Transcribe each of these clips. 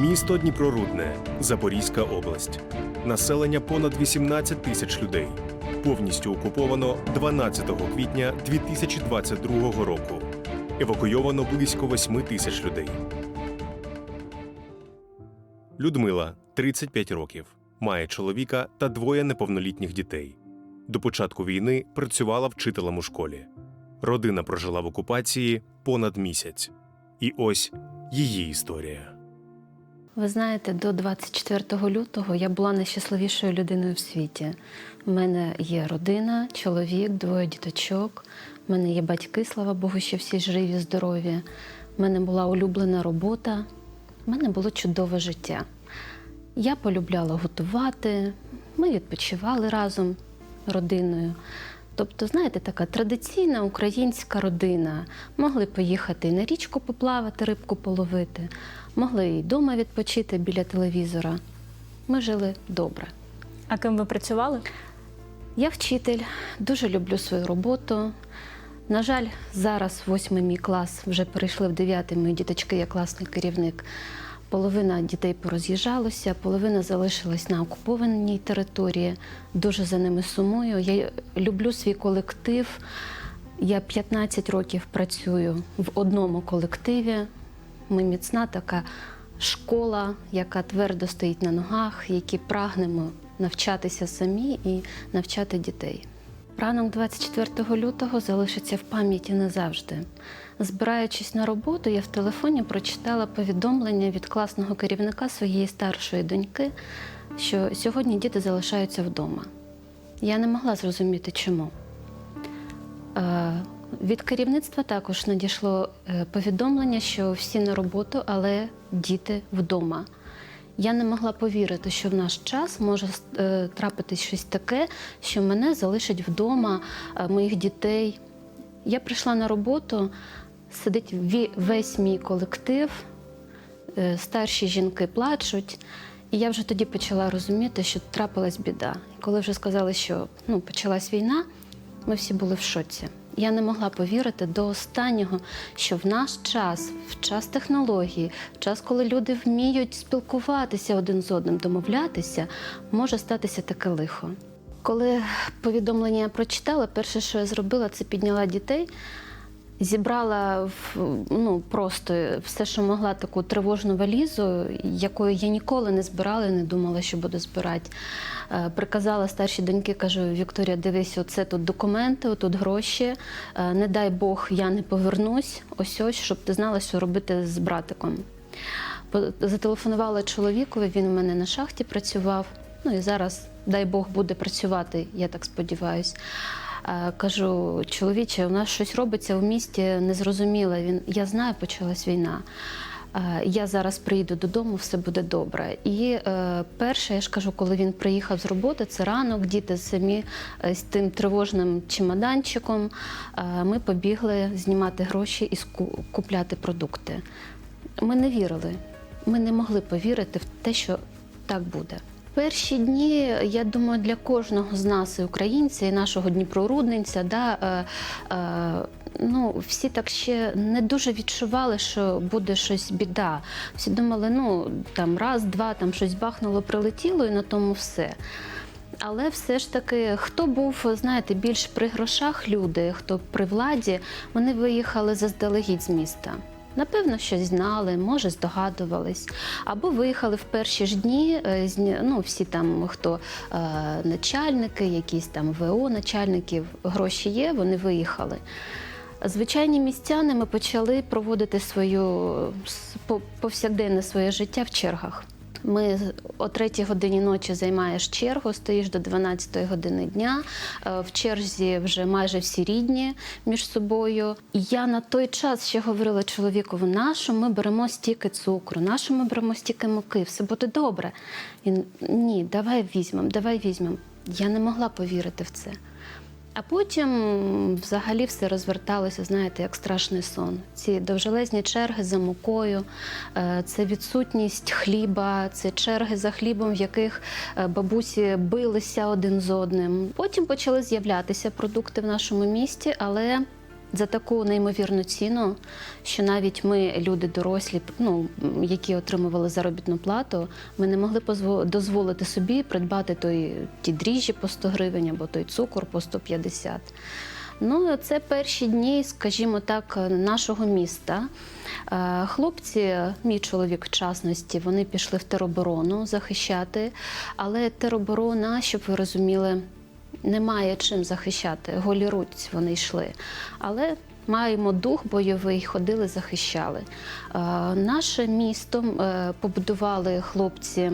Місто Дніпрорудне, Запорізька область. Населення понад 18 тисяч людей. Повністю окуповано 12 квітня 2022 року. Евакуйовано близько 8 тисяч людей. Людмила 35 років. Має чоловіка та двоє неповнолітніх дітей. До початку війни працювала вчителем у школі. Родина прожила в окупації понад місяць. І ось її історія. Ви знаєте, до 24 лютого я була найщасливішою людиною в світі. У мене є родина, чоловік, двоє діточок. У мене є батьки, слава Богу, що всі живі, здорові. У мене була улюблена робота. У мене було чудове життя. Я полюбляла готувати, ми відпочивали разом родиною. Тобто, знаєте, така традиційна українська родина. Могли поїхати на річку поплавати, рибку половити, могли і вдома відпочити біля телевізора. Ми жили добре. А ким ви працювали? Я вчитель, дуже люблю свою роботу. На жаль, зараз восьмий мій клас вже перейшли в дев'ятий мої діточки, я класний керівник. Половина дітей пороз'їжджалося, половина залишилась на окупованій території. Дуже за ними сумую. Я люблю свій колектив. Я 15 років працюю в одному колективі. Ми міцна така школа, яка твердо стоїть на ногах, які прагнемо навчатися самі і навчати дітей. Ранок 24 лютого залишиться в пам'яті назавжди. Збираючись на роботу, я в телефоні прочитала повідомлення від класного керівника своєї старшої доньки, що сьогодні діти залишаються вдома. Я не могла зрозуміти, чому. Від керівництва також надійшло е, повідомлення, що всі на роботу, але діти вдома. Я не могла повірити, що в наш час може е, трапитись щось таке, що мене залишать вдома, е, моїх дітей. Я прийшла на роботу, сидить весь мій колектив, старші жінки плачуть. І я вже тоді почала розуміти, що трапилась біда. І коли вже сказали, що ну, почалась війна, ми всі були в шоці. Я не могла повірити до останнього, що в наш час, в час технології, в час, коли люди вміють спілкуватися один з одним, домовлятися, може статися таке лихо. Коли повідомлення я прочитала, перше, що я зробила, це підняла дітей, зібрала ну, просто все, що могла, таку тривожну валізу, якою я ніколи не збирала і не думала, що буду збирати. Е, Приказала старшій доньки, кажу: Вікторія, дивись, оце тут документи, тут гроші. Е, Не дай Бог, я не повернусь. Ось ось, щоб ти знала, що робити з братиком. Зателефонувала чоловікові, він у мене на шахті працював. Ну і зараз, дай Бог, буде працювати, я так сподіваюся. Кажу, чоловіче, у нас щось робиться в місті, незрозуміло. Він я знаю, почалась війна. Е, Я зараз приїду додому, все буде добре. І е, перше, я ж кажу, коли він приїхав з роботи, це ранок, діти самі е, з тим тривожним чемоданчиком. е, Ми побігли знімати гроші і купляти продукти. Ми не вірили. Ми не могли повірити в те, що так буде. Перші дні, я думаю, для кожного з нас, і українця, і нашого Дніпрорудненця, да, е, е, ну, всі так ще не дуже відчували, що буде щось біда. Всі думали, ну там раз, два, там щось бахнуло, прилетіло, і на тому все. Але все ж таки, хто був, знаєте, більш при грошах люди, хто при владі, вони виїхали заздалегідь з міста. Напевно, щось знали, може, здогадувались. Або виїхали в перші ж дні, е, ну, всі там, хто е, начальники, якісь там ВО начальників, гроші є, вони виїхали. Звичайні містяни ми почали проводити свою по- повсякденне своє життя в чергах. Ми о 3 годині ночі займаєш чергу, стоїш до 12 години дня. Е, В черзі вже майже всі рідні між собою. Я на той час ще говорила чоловікові, нашу ми беремо стільки цукру, нашу ми беремо стільки муки, все буде добре. Він ні, давай візьмемо, давай візьмемо. Я не могла повірити в це. А потім взагалі все розверталося, знаєте, як страшний сон. Ці довжелезні черги за мукою, е, це відсутність хліба, це черги за хлібом, в яких е, бабусі билися один з одним. Потім почали з'являтися продукти в нашому місті, але за таку неймовірну ціну, що навіть ми, люди дорослі, ну, які отримували заробітну плату, ми не могли дозволити собі придбати той, ті дріжджі по 100 гривень або той цукор по 150. Ну, це перші дні, скажімо так, нашого міста. Е, Хлопці, мій чоловік в частності, вони пішли в тероборону захищати, але тероборона, щоб ви розуміли, немає чим захищати. Голі руць вони йшли. Але маємо дух бойовий, ходили, захищали. Е, Наше місто е, побудували хлопці.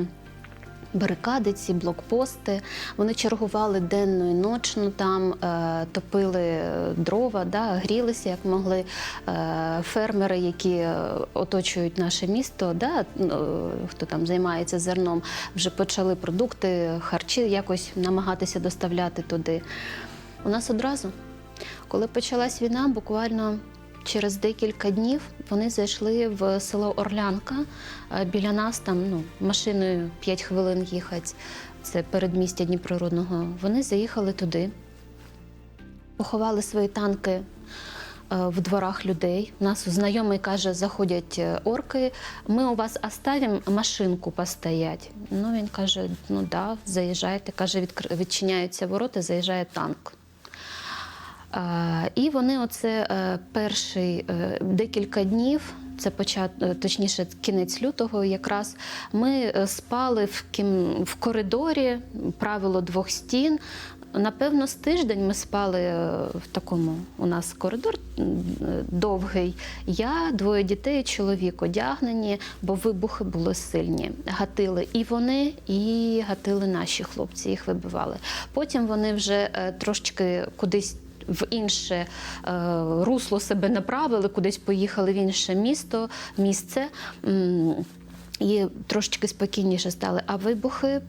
Барикади, ці блокпости, вони чергували денно і ночно там, е, топили е, дрова, да, грілися як могли. Е, фермери, які оточують наше місто, да, ну, хто там займається зерном, вже почали продукти, харчі якось намагатися доставляти туди. У нас одразу, коли почалась війна, буквально через декілька днів вони зайшли в село Орлянка. Е, Біля нас там ну, машиною 5 хвилин їхати. Це передмістя Дніпрорудного. Вони заїхали туди, поховали свої танки е, в дворах людей. У нас знайомий каже, заходять е, орки. Ми у вас оставимо машинку постоять. Ну він каже: ну да, заїжджайте. Каже, відчиняються ворота, заїжджає танк. І вони оце е, перший е, декілька днів. Це почат, е, точніше, кінець лютого. Якраз ми спали в кім в коридорі, правило двох стін. Напевно, з тиждень ми спали в такому. У нас коридор довгий. Я, двоє дітей, чоловік одягнені, бо вибухи були сильні. Гатили і вони, і гатили наші хлопці, їх вибивали. Потім вони вже трошечки кудись в інше е, русло себе направили, кудись поїхали в інше місто, місце. І трошечки спокійніше стали. А вибухи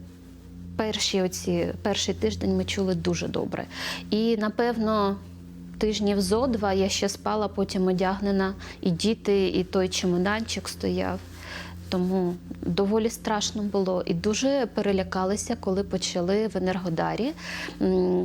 перші оці, перший тиждень ми чули дуже добре. І напевно. Тижнів зо два я ще спала, потім одягнена, і діти, і той чемоданчик стояв. Тому доволі страшно було і дуже перелякалися, коли почали в Енергодарі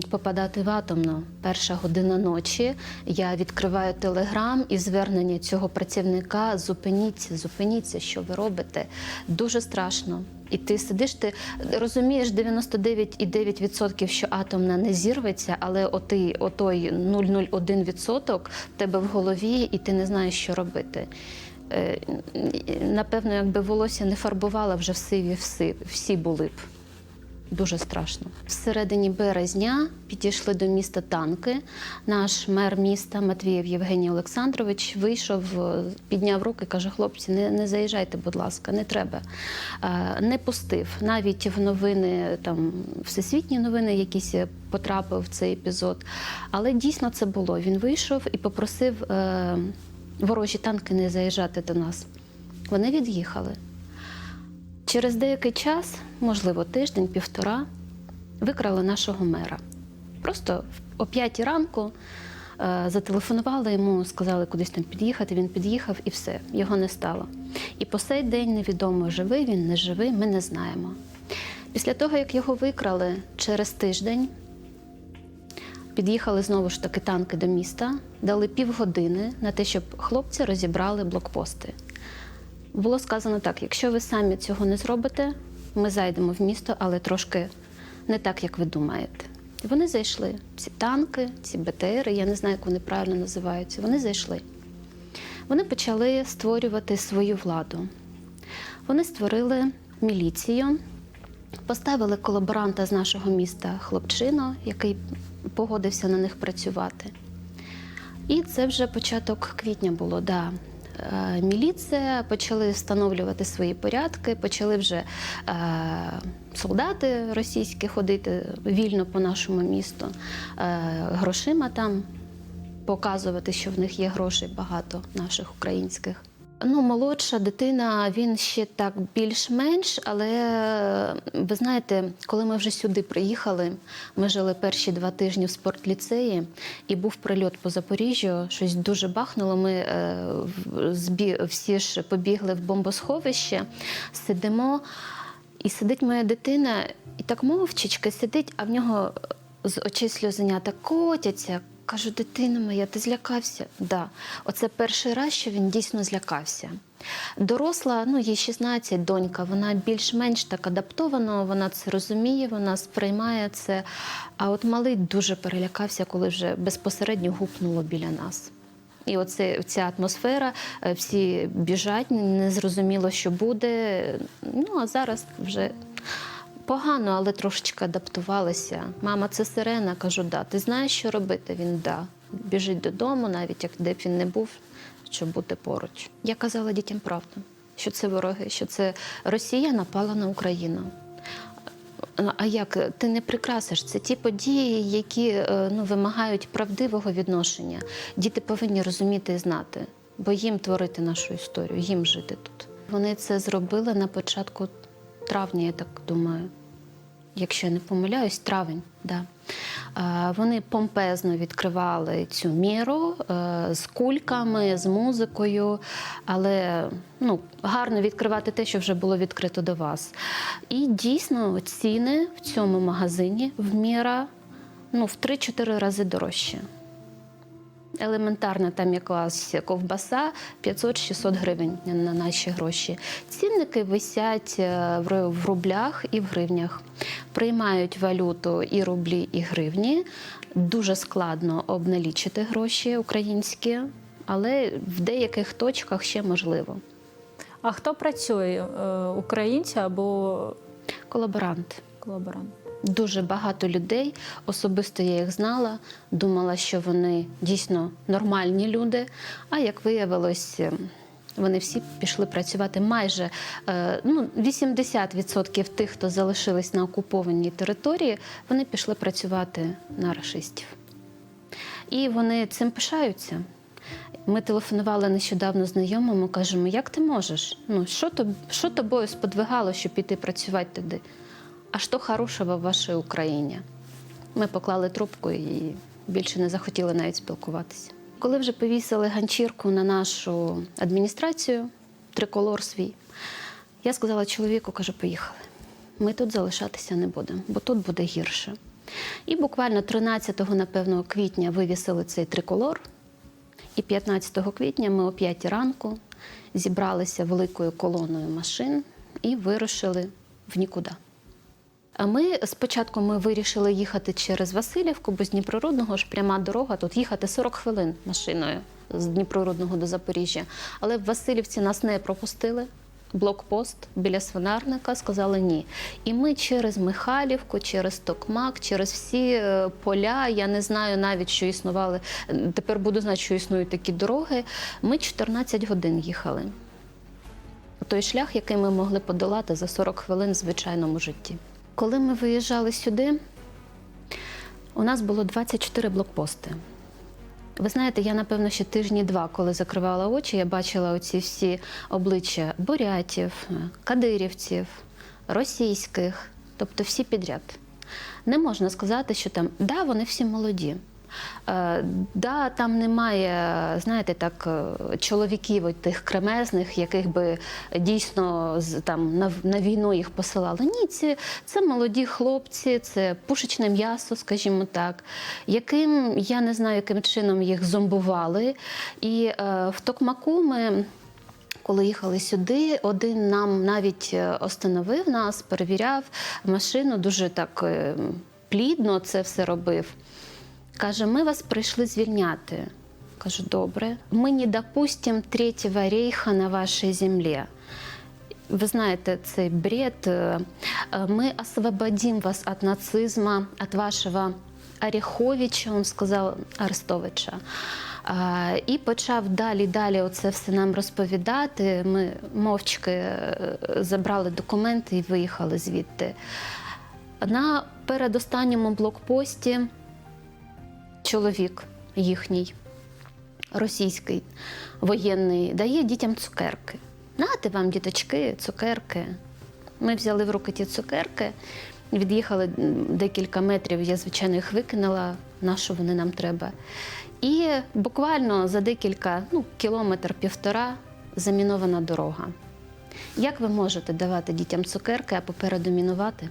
попадати в атомну. Перша година ночі я відкриваю телеграм і звернення цього працівника: зупиніться, зупиніться, що ви робите. Дуже страшно. І ти сидиш, ти розумієш 99,9% що атомна не зірветься, але отий, отой 0,01% в тебе в голові, і ти не знаєш, що робити. Е, Напевно, якби волосся не фарбувала, вже в сиві всі, всі були б. Дуже страшно. В середині березня підійшли до міста танки. Наш мер міста Матвієв Євгеній Олександрович вийшов, е, підняв руки, каже: хлопці, не, не заїжджайте, будь ласка, не треба. Е, Не пустив. Навіть в новини, там всесвітні новини, якісь потрапив в цей епізод. Але дійсно це було. Він вийшов і попросив ворожі танки не заїжджати до нас. Вони від'їхали. Через деякий час, можливо, тиждень, півтора, викрали нашого мера. Просто о п'ятій ранку е, зателефонували йому, сказали кудись там під'їхати. Він під'їхав і все, його не стало. І по сей день невідомо, живий він, не живий, ми не знаємо. Після того, як його викрали через тиждень, під'їхали знову ж таки танки до міста, дали півгодини на те, щоб хлопці розібрали блокпости. Було сказано так: якщо ви самі цього не зробите, ми зайдемо в місто, але трошки не так, як ви думаєте. І вони зайшли. Ці танки, ці БТРи, я не знаю, як вони правильно називаються. Вони зайшли. Вони почали створювати свою владу. Вони створили міліцію, поставили колаборанта з нашого міста хлопчину, який погодився на них працювати. І це вже початок квітня було, да. Е, Міліція почали встановлювати свої порядки, почали вже е, солдати російські ходити вільно по нашому місту, е, грошима там показувати, що в них є грошей багато наших українських. Ну, молодша дитина, він ще так більш-менш, але ви знаєте, коли ми вже сюди приїхали, ми жили перші два тижні в спортліцеї, і був прильот по Запоріжжю, щось дуже бахнуло. Ми е, всі ж побігли в бомбосховище, сидимо, і сидить моя дитина, і так мовчечки сидить, а в нього з очей сльозенята котяться, Кажу, дитина моя, ти злякався? Да. Оце перший раз, що він дійсно злякався. Доросла, ну їй 16, донька, вона більш-менш так адаптована, вона це розуміє, вона сприймає це. А от малий дуже перелякався, коли вже безпосередньо гупнуло біля нас. І оце ця атмосфера, е, всі біжать, не зрозуміло, що буде. Ну а зараз вже погано, але трошечки адаптувалися. Мама, це сирена. Кажу, да. Ти знаєш, що робити? Він да. Біжить додому, навіть як де б він не був, щоб бути поруч. Я казала дітям правду, що це вороги, що це Росія напала на Україну. А як ти не прикрасиш? Це ті події, які е, ну, вимагають правдивого відношення. Діти повинні розуміти і знати, бо їм творити нашу історію, їм жити тут. Вони це зробили на початку травня, я так думаю. Якщо я не помиляюсь, травень. Да. Вони помпезно відкривали цю міру е, з кульками, з музикою, але ну, гарно відкривати те, що вже було відкрито до вас. І дійсно ціни в цьому магазині в міра ну, в 3-4 рази дорожче. Елементарна там якась ковбаса 500-600 гривень на наші гроші. Цінники висять е, в рублях і в гривнях. Приймають валюту і рублі, і гривні. Дуже складно обналічити гроші українські, але в деяких точках ще можливо. А хто працює? Е, Українці або Колаборант. колаборант? Дуже багато людей, особисто я їх знала, думала, що вони дійсно нормальні люди. А як виявилось, е, вони всі пішли працювати майже е, ну, 80% тих, хто залишились на окупованій території, вони пішли працювати на рашистів. І вони цим пишаються. Ми телефонували нещодавно знайомому, кажемо, як ти можеш? Ну, що тобою сподвигало, щоб піти працювати туди? А що хорошого в вашій Україні? Ми поклали трубку і більше не захотіли навіть спілкуватися. Коли вже повісили ганчірку на нашу адміністрацію, триколор свій, я сказала чоловіку, кажу, поїхали. Ми тут залишатися не будемо, бо тут буде гірше. І буквально 13, напевно, квітня вивісили цей триколор. І 15 квітня ми о 5 ранку зібралися великою колоною машин і вирушили в нікуди. А ми спочатку ми вирішили їхати через Васильівку, бо з Дніпрорудного ж пряма дорога, тут їхати 40 хвилин машиною з Дніпрорудного до Запоріжжя. Але в Васильівці нас не пропустили. Блокпост біля свинарника сказали ні. І ми через Михайлівку, через Токмак, через всі е, поля. Я не знаю навіть, що існували. Тепер буду знати, що існують такі дороги. Ми 14 годин їхали. Той шлях, який ми могли подолати за 40 хвилин в звичайному житті. Коли ми виїжджали сюди, у нас було 24 блокпости. Ви знаєте, я напевно ще тижні два, коли закривала очі, я бачила оці всі обличчя бурятів, кадирівців, російських, тобто всі підряд. Не можна сказати, що там да, вони всі молоді. Е, да, там немає, знаєте, так, е, чоловіків тих кремезних, яких би дійсно там на, на війну їх посилали. Ні, ці, це молоді хлопці, це пушечне м'ясо, скажімо так, яким я не знаю, яким чином їх зомбували. І е, в Токмаку ми. Коли їхали сюди, один нам навіть е, остановив нас, перевіряв машину, дуже так плідно це все робив. Каже, ми вас прийшли звільняти. Кажу, добре. Ми не допустим третього рейха на вашій землі. Ви знаєте, цей бред. Е, Ми освободим вас від нацизму, від вашого Ореховича, він сказав Арестовича. І почав далі, далі оце все нам розповідати. Ми мовчки е, забрали документи і виїхали звідти. На передостанньому блокпості чоловік їхній, російський воєнний, дає дітям цукерки. Нате вам, діточки, цукерки. Ми взяли в руки ті цукерки, від'їхали декілька метрів, я, звичайно, їх викинула, на що вони нам треба. І буквально за декілька, ну, кілометр-півтора замінована дорога. Як ви можете давати дітям цукерки, а попереду мінувати?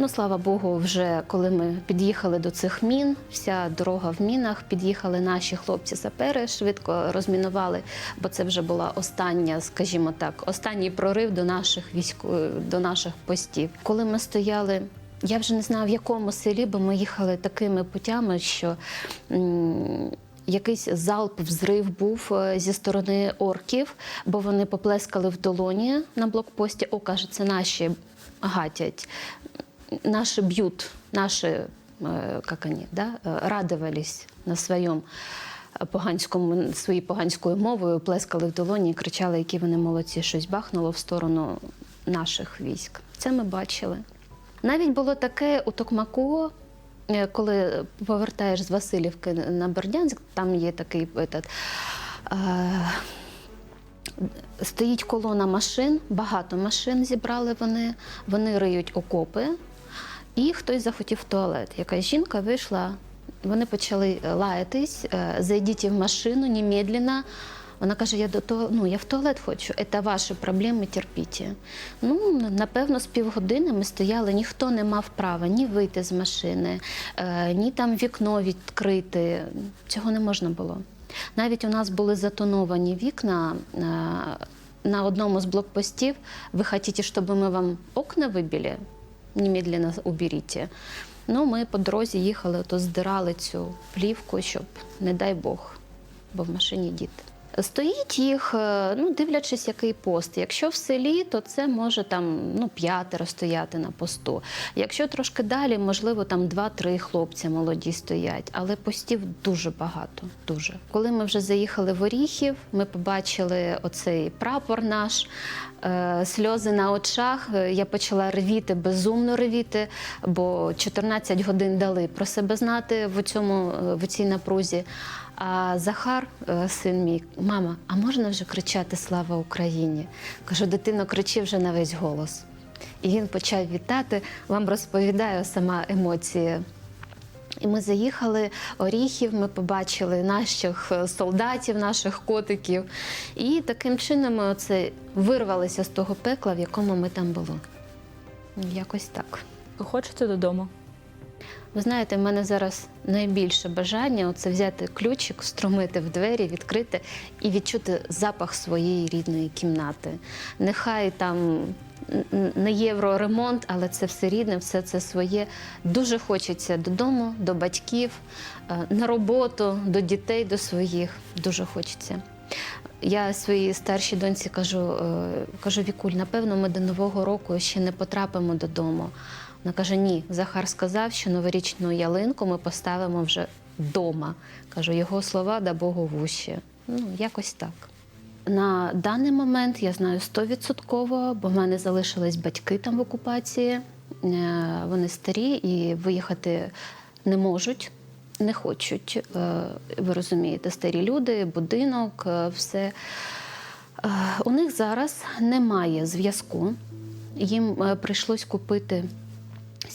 Ну, слава Богу, вже коли ми під'їхали до цих мін, вся дорога в мінах, під'їхали наші хлопці-сапери, швидко розмінували, бо це вже була остання, скажімо так, останній прорив до наших військо, до наших постів. Коли ми стояли, я вже не знаю в якому селі, бо ми їхали такими путями, що. Якийсь залп, взрив був е, зі сторони орків, бо вони поплескали в долоні на блокпості. О, каже, це наші гатять наши бьют, наши, э, как они, да, э, радовались на своєму е, поганському, своїй поганською мовою, плескали в долоні і кричали, які вони молодці, щось бахнуло в сторону наших військ. Це ми бачили. Навіть було таке у Токмаку, е, коли повертаєш з Васильівки на Бердянськ, там є такий этот, е, Стоїть колона машин, багато машин зібрали вони, вони риють окопи, і хтось захотів в туалет. Якась жінка вийшла, вони почали лаятись, е, зайдіть в машину немедленно. Вона каже: я до того, ну я в туалет хочу, це ваші проблеми, терпіть. Ну, напевно, з півгодини ми стояли, ніхто не мав права ні вийти з машини, е, ні там вікно відкрити. Цього не можна було. Навіть у нас були затоновані вікна е, на одному з блокпостів. Ви хочете, щоб ми вам окна вибили? Немедленно уберіть. Ну, ми по дорозі їхали, то здирали цю плівку, щоб, не дай Бог, бо в машині діти. Стоїть їх, е, ну, дивлячись, який пост. Якщо в селі, то це може там ну, п'ятеро стояти на посту. Якщо трошки далі, можливо, там два-три хлопці молоді стоять, але постів дуже багато. Дуже. Коли ми вже заїхали в Оріхів, ми побачили оцей прапор наш, е, сльози на очах. Е, Я почала ревіти, безумно ревіти, бо 14 годин дали про себе знати в цьому в цій напрузі. А Захар, е, син мій, мама, а можна вже кричати Слава Україні? Кажу, дитино, кричи вже на весь голос. І він почав вітати. Вам розповідаю сама емоція. І ми заїхали Оріхів, ми побачили наших е, солдатів, наших котиків. І таким чином ми оце вирвалися з того пекла, в якому ми там були. Якось так. Ви хочете додому? Ви знаєте, в мене зараз найбільше бажання це взяти ключик, струмити в двері, відкрити і відчути запах своєї рідної кімнати. Нехай там не євроремонт, але це все рідне, все це своє. Дуже хочеться додому, до батьків, е, на роботу, до дітей, до своїх. Дуже хочеться. Я своїй старшій доньці кажу, е, кажу, Вікуль, напевно, ми до Нового року ще не потрапимо додому. Вона каже: ні, Захар сказав, що новорічну ялинку ми поставимо вже вдома. Кажу, його слова да Богу вущі. Ну, якось так. На даний момент я знаю стовідсотково, бо в мене залишились батьки там в окупації. Е, Вони старі і виїхати не можуть, не хочуть. Е, Ви розумієте, старі люди, будинок, е, все. У них зараз немає зв'язку. Їм прийшлось купити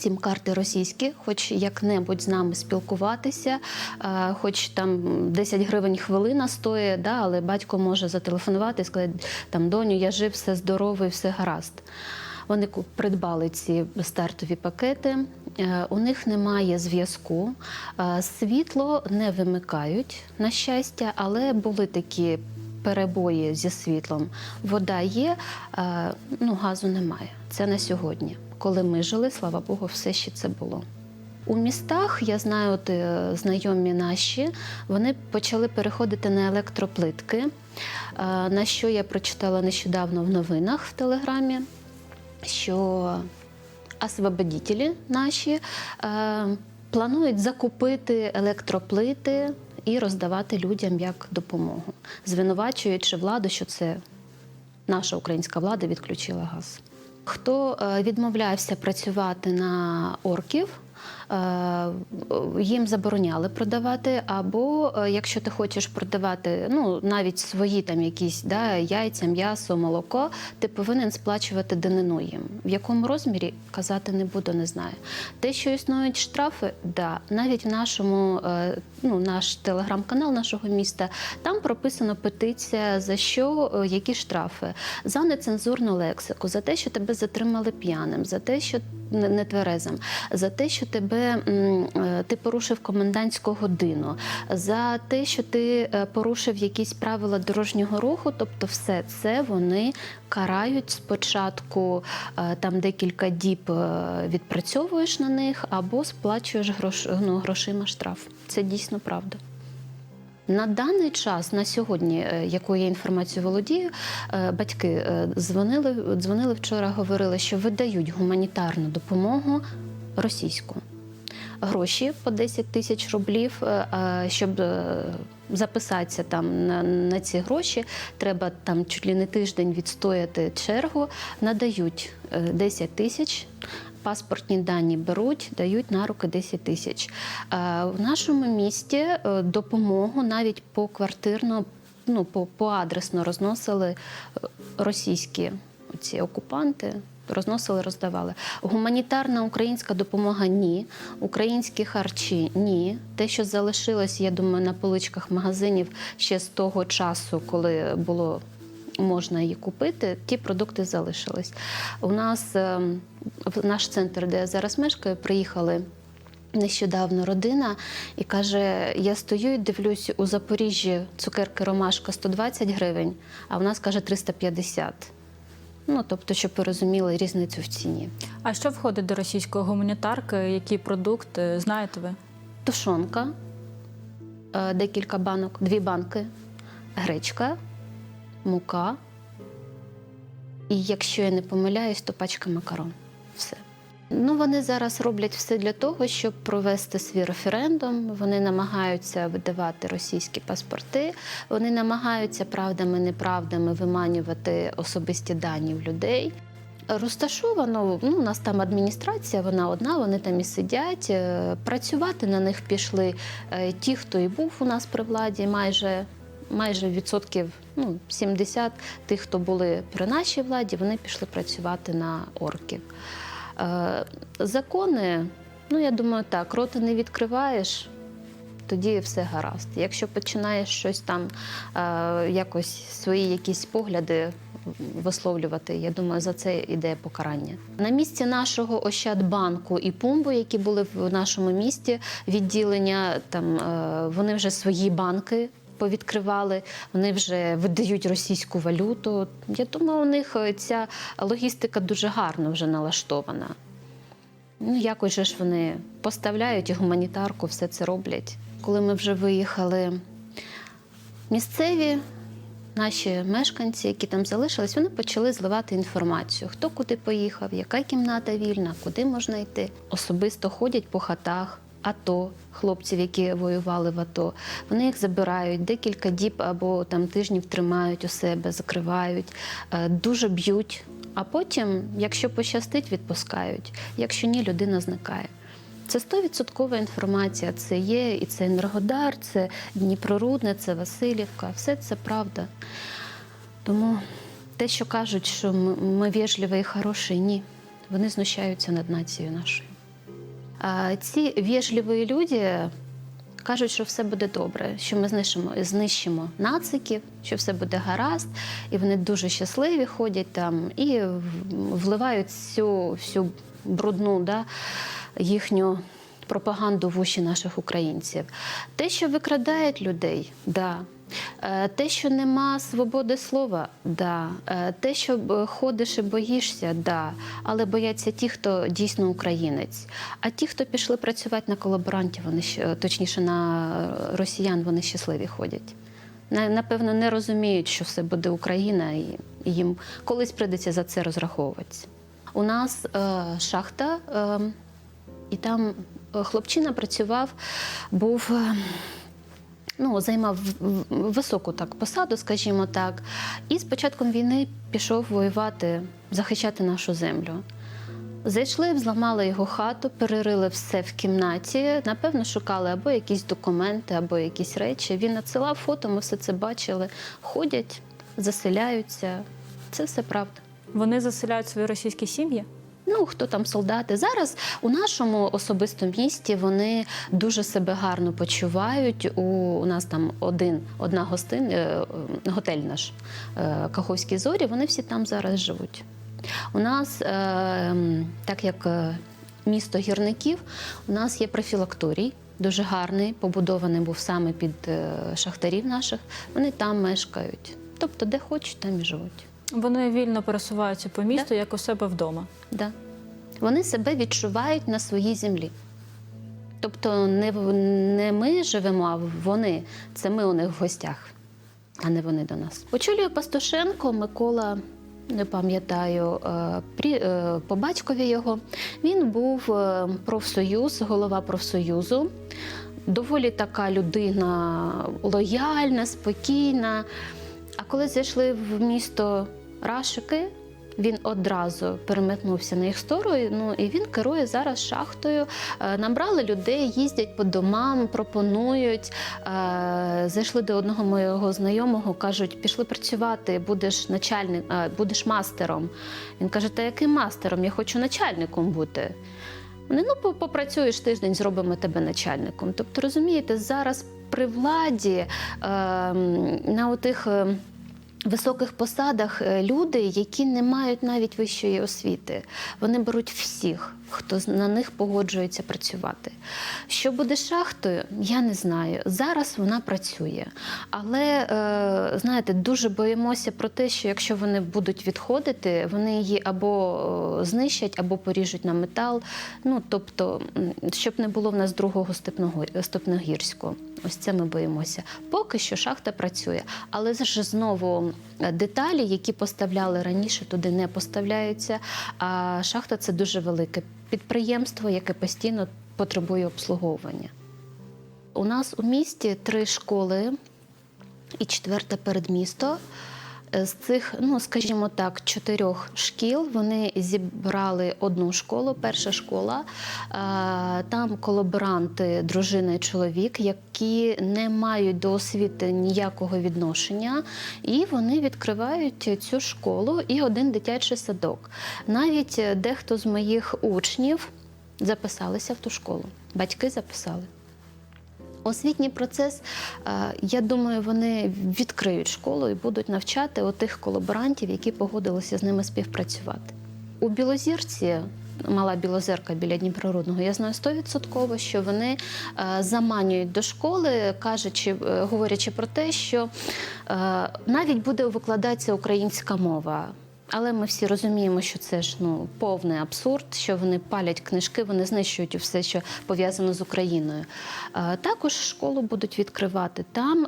сім-карти російські, хоч як-небудь з нами спілкуватися, е, хоч там 10 гривень хвилина стоїть, да, але батько може зателефонувати і сказати, там, доню, я жив, все здоровий, все гаразд. Вони придбали ці стартові пакети. Е, У них немає зв'язку. Е, Світло не вимикають, на щастя, але були такі перебої зі світлом. Вода є, ну газу немає. Це на сьогодні. Коли ми жили, слава Богу, все ще це було. У містах я знаю, от, е, знайомі наші, вони почали переходити на електроплитки, е, на що я прочитала нещодавно в новинах в Телеграмі, що освободітелі наші е, планують закупити електроплити і роздавати людям як допомогу, звинувачуючи владу, що це наша українська влада відключила газ. Хто е, відмовлявся працювати на орків, їм забороняли продавати, або е, якщо ти хочеш продавати ну, навіть свої там якісь да, яйця, м'ясо, молоко, ти повинен сплачувати данину їм. В якому розмірі казати не буду, не знаю. Те, що існують штрафи, да, навіть в нашому е, ну, наш телеграм-канал нашого міста, там прописано петиція за що, е, які штрафи, за нецензурну лексику, за те, що тебе затримали п'яним, за те, що не- нетверезим, за те, що тебе м, е, ти порушив комендантську годину, за те, що ти е, порушив якісь правила дорожнього руху. Тобто, все це вони карають спочатку е, там декілька діб відпрацьовуєш на них або сплачуєш грош, ну, грошима штраф. Це дійсно правда. На даний час, на сьогодні, якою я інформацією володію, батьки дзвонили, дзвонили вчора, говорили, що видають гуманітарну допомогу російську. Гроші по 10 тисяч рублів, е, щоб е, записатися там на, на ці гроші, треба там чуть ли не тиждень відстояти чергу, надають е, 10 тисяч. Паспортні дані беруть, дають на руки 10 тисяч. Е, В нашому місті е, допомогу навіть поквартирно, ну по, поадресно розносили е, російські ці окупанти. Розносили, роздавали. Гуманітарна українська допомога ні. Українські харчі ні. Те, що залишилось, я думаю, на поличках магазинів ще з того часу, коли було можна її купити, ті продукти залишились. У нас ем, в наш центр, де я зараз мешкаю, приїхали. Нещодавно родина і каже: я стою і дивлюсь у Запоріжжі цукерки ромашка 120 гривень, а в нас каже 350. Ну тобто, щоб ви розуміли різницю в ціні. А що входить до російської гуманітарки? Які продукти знаєте ви? Тушонка, е, декілька банок, дві банки, гречка, мука. І якщо я не помиляюсь, то пачка макарон. Все. Ну, вони зараз роблять все для того, щоб провести свій референдум. Вони намагаються видавати російські паспорти, вони намагаються правдами, неправдами виманювати особисті дані в людей. Розташовано, ну, у нас там адміністрація, вона одна, вони там і сидять. Е, Працювати на них пішли е, ті, хто і був у нас при владі, майже, майже відсотків ну, 70 тих, хто були при нашій владі, вони пішли працювати на орків. Е, Закони, ну я думаю, так, рота не відкриваєш, тоді все гаразд. Якщо починаєш щось там е, якось свої якісь погляди висловлювати, я думаю, за це йде покарання. На місці нашого Ощадбанку і Пумбу, які були в нашому місті, відділення там е, вони вже свої банки. Повідкривали, вони вже видають російську валюту. Я думаю, у них е, ця логістика дуже гарно вже налаштована. Ну, якось же ж вони поставляють і гуманітарку, все це роблять. Коли ми вже виїхали, місцеві наші мешканці, які там залишились, вони почали зливати інформацію: хто куди поїхав, яка кімната вільна, куди можна йти. Особисто ходять по хатах. АТО, хлопців, які воювали в АТО, вони їх забирають декілька діб або там тижнів тримають у себе, закривають, е, дуже б'ють. А потім, якщо пощастить, відпускають. Якщо ні, людина зникає. Це 100% інформація. Це є і це Енергодар, це Дніпрорудне, це Васильівка. Все це правда. Тому те, що кажуть, що ми, вежливі і хороші, ні. Вони знущаються над нацією нашою. Ці вежливі люди кажуть, що все буде добре, що ми знищимо, знищимо нациків, що все буде гаразд, і вони дуже щасливі ходять там і вливають всю, всю брудну да, їхню пропаганду в уші наших українців. Те, що викрадають людей, да. Е, Те, що нема свободи слова, да. Е, те, що ходиш і боїшся, да. але бояться ті, хто дійсно українець. А ті, хто пішли працювати на колаборантів, вони точніше на росіян, вони щасливі ходять. Напевно, не розуміють, що все буде Україна, і їм колись прийдеться за це розраховуватися. У нас е, шахта, е, і там е, хлопчина працював, був. Ну, займав високу так посаду, скажімо так, і з початком війни пішов воювати, захищати нашу землю. Зайшли, взламали його хату, перерили все в кімнаті. Напевно, шукали або якісь документи, або якісь речі. Він надсилав фото, ми все це бачили. Ходять, заселяються. Це все правда. Вони заселяють свої російські сім'ї. Ну, хто там солдати. Зараз у нашому особистому місті вони дуже себе гарно почувають. У, у нас там один, одна гостин, е, готель наш е, Каховські зорі, вони всі там зараз живуть. У нас, е, так як місто гірників, у нас є профілакторій. Дуже гарний, побудований був саме під шахтарів наших. Вони там мешкають. Тобто, де хочуть, там і живуть. Вони вільно пересуваються по місту, як у себе вдома. Да. Вони себе відчувають на своїй землі. Тобто не, в- не ми живемо, а вони. Це ми у них в гостях, а не вони до нас. Очолює Пастушенко Микола, не пам'ятаю, е, прі- е, по батькові його. Він був е, профсоюз, голова профсоюзу. Доволі така людина лояльна, спокійна. А коли зайшли в місто Рашики, він одразу переметнувся на їх сторону. Ну і він керує зараз шахтою. Е, Набрали людей, їздять по домам, пропонують. Е, Зайшли до одного моєго знайомого, кажуть, пішли працювати, будеш начальник, е, будеш мастером. Він каже: Та яким мастером? Я хочу начальником бути. Вони ну попрацюєш тиждень, зробимо тебе начальником. Тобто, розумієте, зараз при владі е, на отих. Високих посадах е, люди, які не мають навіть вищої освіти, вони беруть всіх, хто на них погоджується працювати. Що буде шахтою, я не знаю. Зараз вона працює, але е, знаєте, дуже боїмося про те, що якщо вони будуть відходити, вони її або знищать, або поріжуть на метал. Ну тобто, щоб не було в нас другого степного степногірського. Ось це ми боїмося. Поки що шахта працює, але ж знову деталі, які поставляли раніше, туди не поставляються. А шахта це дуже велике підприємство, яке постійно потребує обслуговування. У нас у місті три школи і четверте передмісто. З цих, ну скажімо так, чотирьох шкіл вони зібрали одну школу. Перша школа. Е, Там колаборанти, дружина і чоловік, які не мають до освіти ніякого відношення, і вони відкривають цю школу і один дитячий садок. Навіть дехто з моїх учнів записалися в ту школу. Батьки записали. Освітній процес, е, я думаю, вони відкриють школу і будуть навчати отих колаборантів, які погодилися з ними співпрацювати. У Білозірці, мала білозерка біля Дніпрорудного, я знаю стовідсотково, що вони е, заманюють до школи, кажучи, е, говорячи про те, що навіть буде викладатися українська мова. Але ми всі розуміємо, що це ж ну повний абсурд, що вони палять книжки, вони знищують все, що пов'язано з Україною. Е, Також школу будуть відкривати там.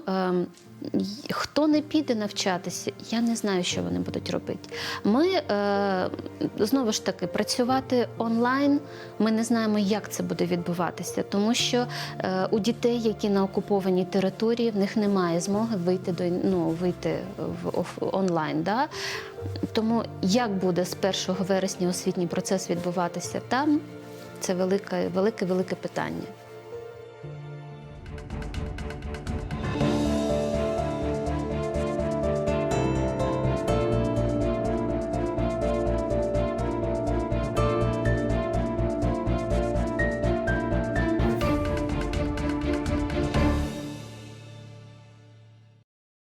Хто не піде навчатися, я не знаю, що вони будуть робити. Ми е, знову ж таки працювати онлайн. Ми не знаємо, як це буде відбуватися, тому що е, у дітей, які на окупованій території, в них немає змоги вийти до ну, вийти в оф- онлайн. Да? Тому як буде з 1 вересня освітній процес відбуватися там, це велике, велике, велике питання.